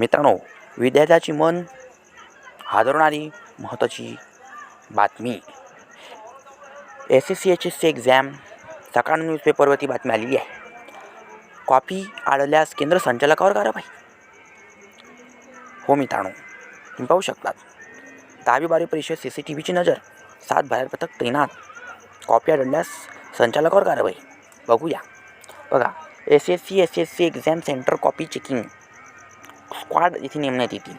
मित्रांनो विद्यार्थ्याची मन हादरणारी महत्त्वाची बातमी. S S C H S C exam Sakal न्यूजपेपरवरती बातमी आलेली आहे. कॉपी आढळल्यास केंद्र संचालकावर कारवाई. हो मित्रांनो तुम्ही पाहू शकतात. दहावी बारावी परीक्षेत सी सी टी व्हीची नजर सात बाहेर पथक तैनात. कॉपी आढळल्यास संचालकावर कारवाई. बघूया. बघा S S C S S C exam centre copy checking squad येथे नेमण्यात येतील.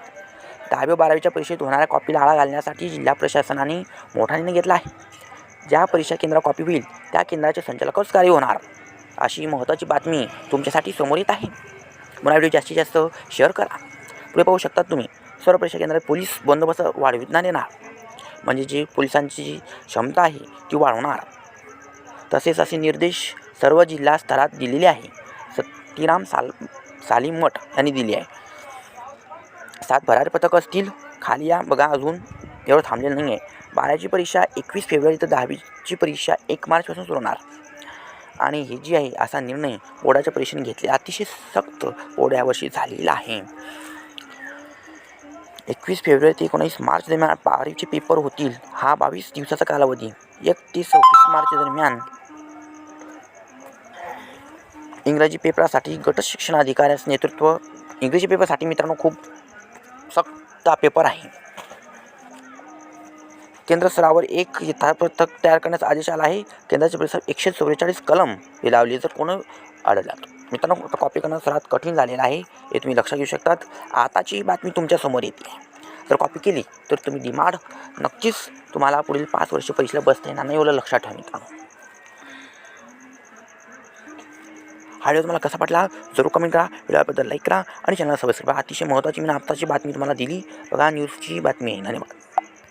दहावी बारावीच्या परीक्षेत होणाऱ्या कॉपीला आळा घालण्यासाठी जिल्हा प्रशासनाने मोठा निर्णय घेतला आहे. ज्या परीक्षा केंद्र कॉपी होईल त्या केंद्राचे संचालकच कार्य होणार. अशी महत्त्वाची बातमी तुमच्यासाठी समोर येत आहे. मला व्हिडिओ जास्तीत जास्त शेअर करा. पुढे पाहू शकतात तुम्ही सर्व परीक्षा केंद्रात पोलीस बंदोबस्त वाढविण्यात येणार म्हणजे जी पोलिसांची जी क्षमता आहे ती वाढवणार. तसेच असे निर्देश सर्व जिल्हा स्तरात दिलेले आहे. सत्तीराम साल सालीम मठ यांनी दिली आहे. सात भरारी पथकं असतील खाली या. बघा अजून एवढं थांबलेलं नाही आहे बारावीची परीक्षा एकवीस फेब्रुवारी तर दहावीची परीक्षा एक मार्चपासून सुरू होणार. आणि हे जी आहे असा निर्णय बोर्डाच्या परीक्षेने घेतले. अतिशय सक्त बोर्ड यावर्षी झालेला आहे. एकवीस फेब्रुवारी ते एकोणीस मार्च दरम्यान बारावीचे पेपर होतील हा बावीस दिवसाचा कालावधी. एक ते सव्वीस मार्च दरम्यान इंग्रजी पेपरासाठी गट शिक्षण अधिकाऱ्याचं नेतृत्व. इंग्रजी पेपरसाठी मित्रांनो खूप सक्त पेपर आहे. केंद्र स्तरावर एक यथापथक तयार करण्याचा आदेश आला आहे. केंद्राचे परिसर एकशे चौवेचाळीस कलम हे लावले जर कोण आढळला मित्रांनो कॉपी करणं सर्वात कठीण झालेलं आहे. हे तुम्ही लक्षात घेऊ शकतात. आताची बातमी तुमच्यासमोर येते. जर कॉपी केली तर तुम्ही डिमांड नक्कीच तुम्हाला पुढील पाच वर्ष परीक्षेला बसता येणार नाही एवढं लक्षात ठेवा मित्रांनो. हा व्हिडिओ तुम्हाला कसा वाटला जरूर कमेंट करा. व्हिडिओबद्दल लाईक करा. आणि चॅनलला सबस्क्राईब करा. अतिशय महत्त्वाची मी आत्ताची बातमी तुम्हाला दिली. बघा न्यूजची बातमी. आहे धन्यवाद.